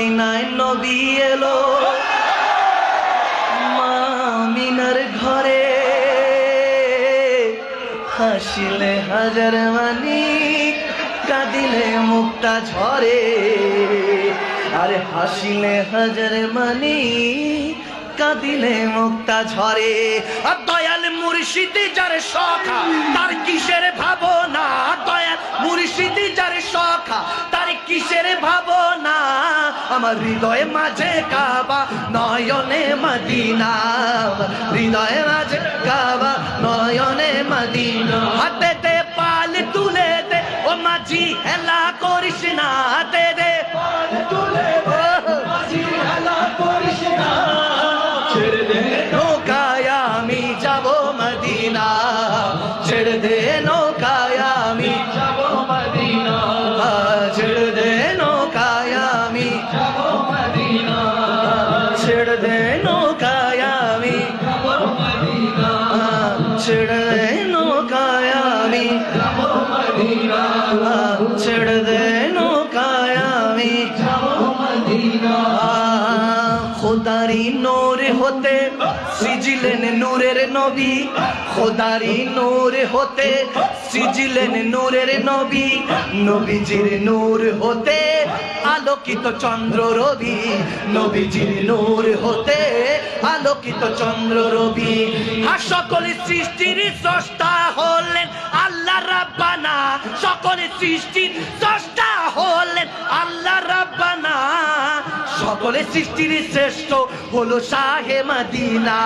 মদিনায় নবী এলো মামিনার ঘরে হাসিলে হাজার মানি কাঁদিলে মুক্তা ঝরে আরে হাসিলে হাজার মানি কাঁদিলে মুক্তা ঝরে দয়াল মুর্শিদি যার সখা তার কিসের ভাবনা দয়াল মুর্শিদি যার তার কিসের ভাবনা আমার হৃদয়ে মাঝে কাবা নয়নে মদিনা হৃদয়ে মাঝে কাবা নয়নে মদিনা হাতে পাল তুলে দে ও মাঝি হেলা করিস না হাতে দে সিজিলেন নূরের নবী খোদারি নূর হতে সিজিলেন নূরের নবী নবীজির নূর হতে আলোকিত চন্দ্র রবি নবীজির নূর হতে আলোকিত চন্দ্র রবি আর সকল সৃষ্টির স্রষ্টা হলেন আল্লাহ রাব্বানা সকল সৃষ্টির স্রষ্টা হলেন আল্লাহ রাব্বানা সকলে সৃষ্টির শ্রেষ্ঠ হলো শাহে মাদিনা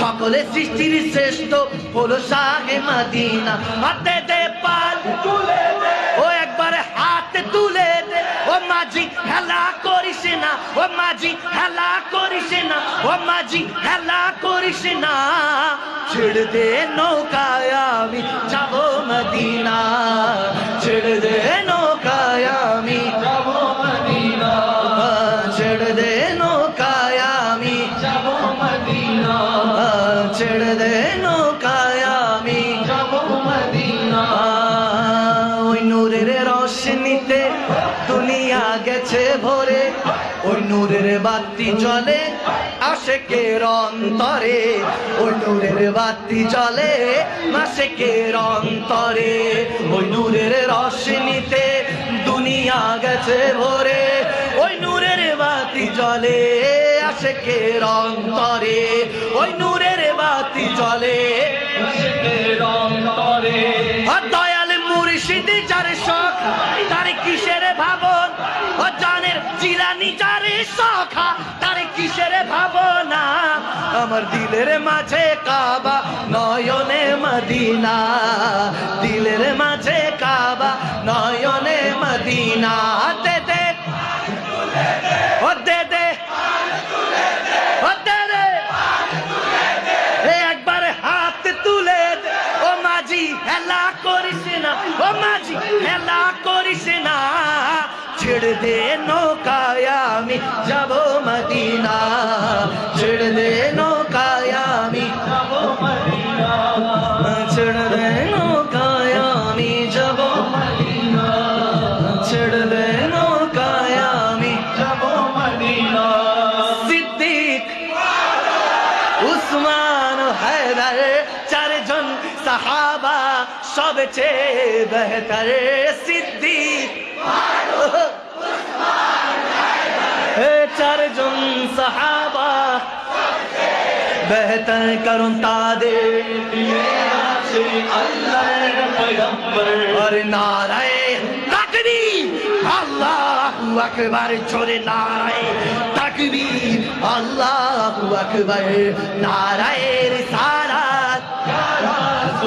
সকলে সৃষ্টির শ্রেষ্ঠ হলো শাহে মাদিনা হাতে দে পাল তুলে ও একবার হাত তুলে মাঝি হেলা করিস না ও মাঝি হেলা করিস না ও মাঝি হেলা করিস না ছেড়ে দে নৌকায় আমি যাব মদিনা ছেড়ে দে নৌকায় আমি যাব মদিনা ছেড়ে দে নৌকায় আমি যাব মদিনা ছেড়ে দে নূরের বাতি চলে আশেকের অন্তরে ওই নূরের বাতি চলে মাসেকের অন্তরে ওই নূরের রশ্মিতে দুনিয়া গেছে ভরে ওই নূরের বাতি চলে আশেকের অন্তরে ওই নূরের বাতি চলে আশেকের অন্তরে দয়াল মুর্শিদি যার শখ তার কিসের ভাবন জানি সখা তার কিসের ভাবনা আমার দিলের মাঝে কাবা নয়নে মদিনা দিলের মাঝে কাবা নয়নে মদিনা দে দে দে দে একবার হাত তুলে ও মাঝি হেলা করিস না ও মাঝি হেলা করিস না ছেড়ে দে নৌকা যাব মদিনা ছেড়ে দে নৌকায় ছেড়ে দে নৌকায় যাব ছেড়ে দে নৌকায় যাব মদিনা সিদ্দিক উসমান হায়দার চারজন সাহাবা সবচেয়ে বেহতর সিদ্দিক چار جن صحابہ بہتر کروں تا دے اللہ پیغمبر اور نعرہ تکبیر اللہ اکبر چھوڑے نعرہ تکبیر اللہ اکبر نعرہ رسالت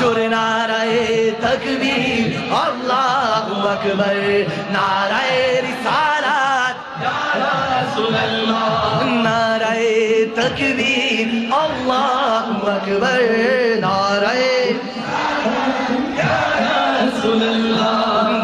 چھوڑے نعرہ تکبیر اللہ اکبر نعرہ رسالت نعرہ تکبیر اللہ اکبر نعرہ یا رسول اللہ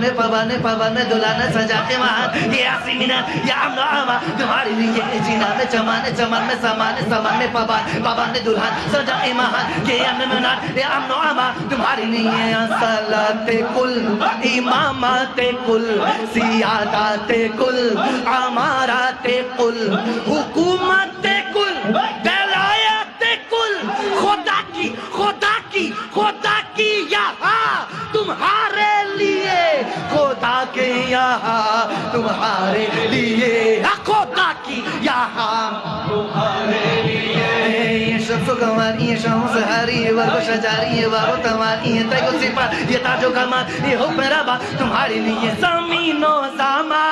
پوانے پوانے پوانے دلانا سجا کے وہاں یہ آسینا یا ناما تمہاری لیے جینا میں چمانے چمان میں سمانے سمانے پوان پوانے دلان سجا کے وہاں کہ یا میں منار یا ناما تمہاری لیے صلات کل امامات کل سیادات کل عمارات کل حکومت کل دلائیت کل خدا کی خدا کی خدا کی یہاں تمہارے خدا کے یہاں تمہارے لیے خدا کی یہاں تمہارے لیے یہ یہ زمینوں ساما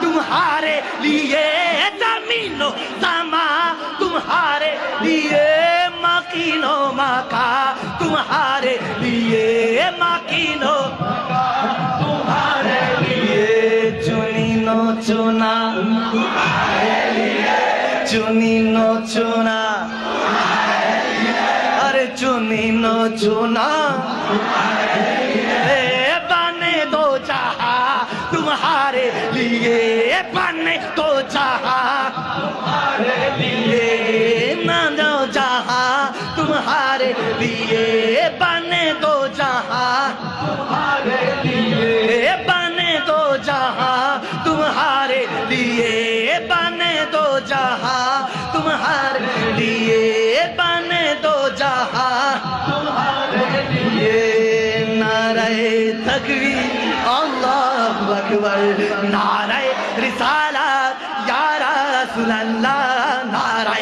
تمہارے لیے زمین و ساما تمہارے لیے زمین و ماکا تمہارے لیے مکین مکین و مکا تمہارے لیے ماکینو নো চুনা আরে চুনি নো চুনা বানে দো চাহা তুমারে লিয়ে বানে দো চাহা লিয়ে না যাও চাহা তুমারে লিয়ে বানে اکبر نعرہ رسالت یا رسول اللہ نعرہ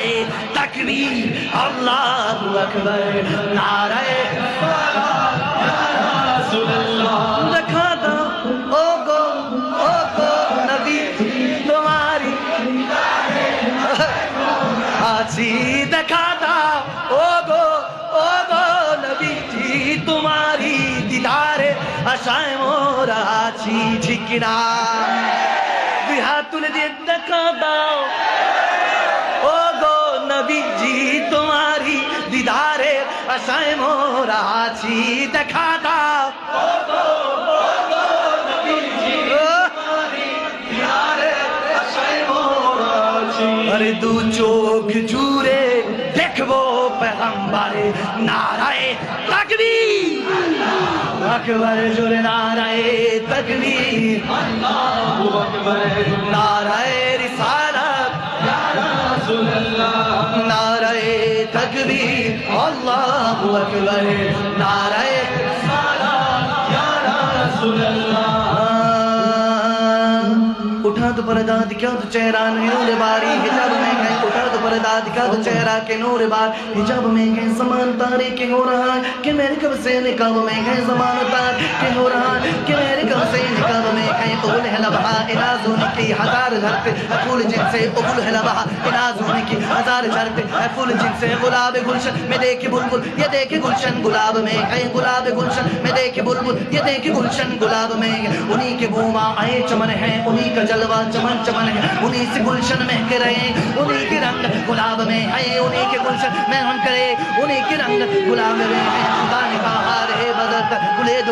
تکبیر اللہ اکبر نعرہ ভাষায় মোরা আছি ঠিক না দুই হাত তুলে দিয়ে দেখা দাও ও গো নবীজি তোমারি দিদারে আশায় মোরা আছি দেখা দাও আরে দু চোখ জুড়ে দেখবো পেগম্বারে নারায় তাকবীর আকবর জোরে নারায় তকবীর আল্লাহু আকবর নারায় রিসালাত ইয়া রাসূলুল্লাহ নারায় তকবীর আল্লাহু আকবর নারায় تو پردہ دکھا تو چہرہ نور باری حجاب میں گئے اٹھا تو پردہ دکھا تو چہرہ کے نور بار حجاب میں گئے زمان تاریخ ہو رہا ہے کہ میرے کب سے نکاب میں گئے زمان تاریکی علاج ہونے کی ہزار گھر پہ ہے پھول جن سے ابل ہے لبہ علاج ہونے کی ہزار گھر پہ ہے پھول جن سے گلاب گلشن میں دیکھے بلبل یہ دیکھے گلشن گلاب میں ہے گلاب گلشن میں دیکھے بلبل یہ دیکھے گلشن گلاب میں انہی کے بوما آئے چمن ہیں انہی کا جلوہ چمن چمن ہے انہی سے گلشن میں کے رہے انہی کے رنگ گلاب میں ہے انہی کے گلشن میں ہم کرے انہی کے رنگ گلاب میں ہے خدا نے کہا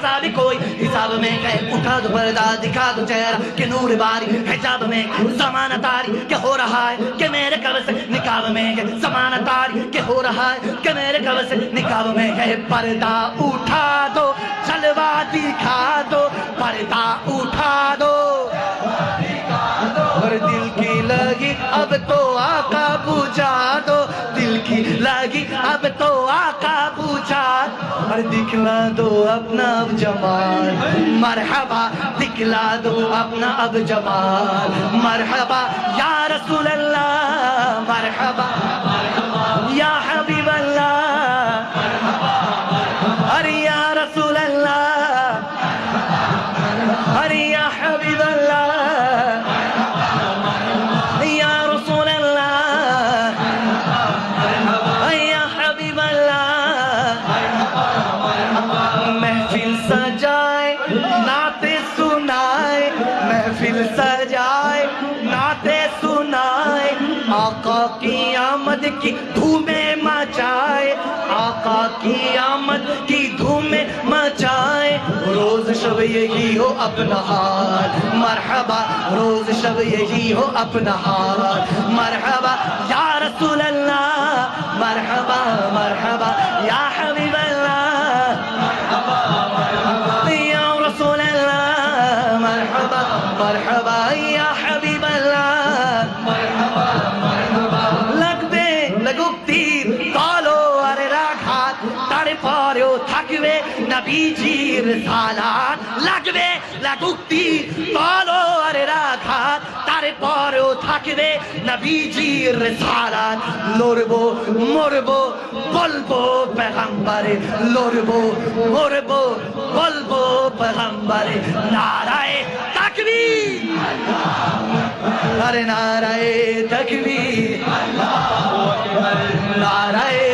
نظاری کوئی حساب میں کہے اٹھا دو پردہ دکھا دو چہرہ کہ نور باری حجاب میں کہے زمانہ تاری کہ ہو رہا ہے کہ میرے کب سے نکاب میں کہے زمانہ تاری کہ ہو رہا ہے کہ میرے کب سے نکاب میں کہے پردہ اٹھا دو چلوہ دکھا دو پردہ اٹھا دو چلوہ دکھا دو اور دل کی لگی اب تو آقا آبو دو دل کی لگی اب تو آقا چاد اور دکھلا دو اپنا اب جمال مرحبا دکھلا دو اپنا اب جمال مرحبا یا رسول اللہ مرحبا کی دھومے مچائے آقا کی آمد کی دھومیں مچائے روز شب یہی ہو اپنا حال مرحبا روز شب یہی ہو اپنا حال مرحبا পিজির সালা লাগবে লাগুক্তি তলোয়ারের রাখা তারপরেও থাকবে নবীজির সালা লড়বো মরবো বলবো পেগম্বরে লড়বো মরবো বলবো পেগম্বরে নারায় তাকবি আরে নারায় তাকবি নারায়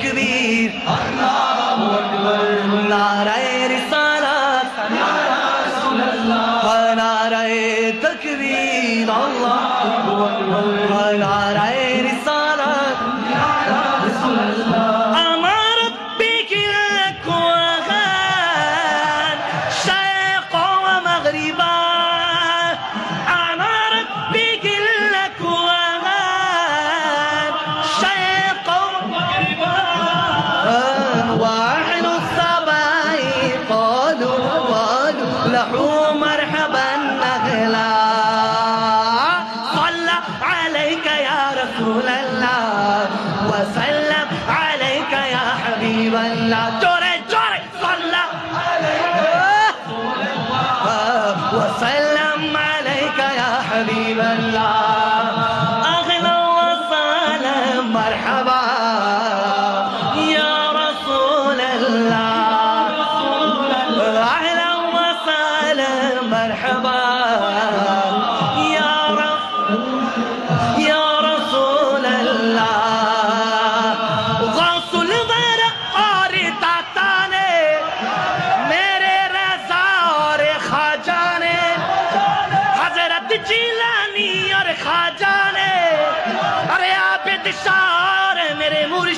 تکبیر اللہ اکبر نعرہ 你们啦。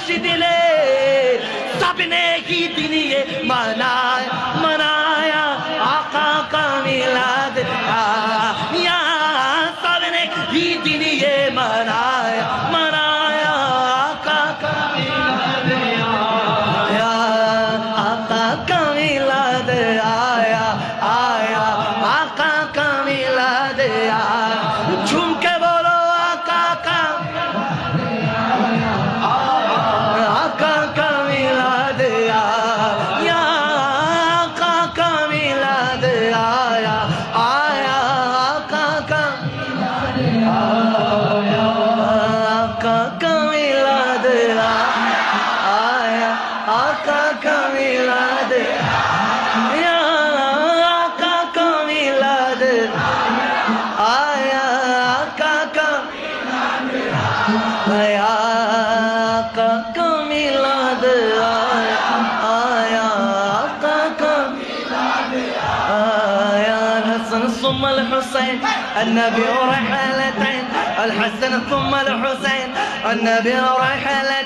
سب نے دبنے منایا منایا آقا کا آکا کامیلاد سب نے منایا گیتنی گے منا مارا آکا کمی لد النبي رحلتين الحسن ثم الحسين النبي رحلتين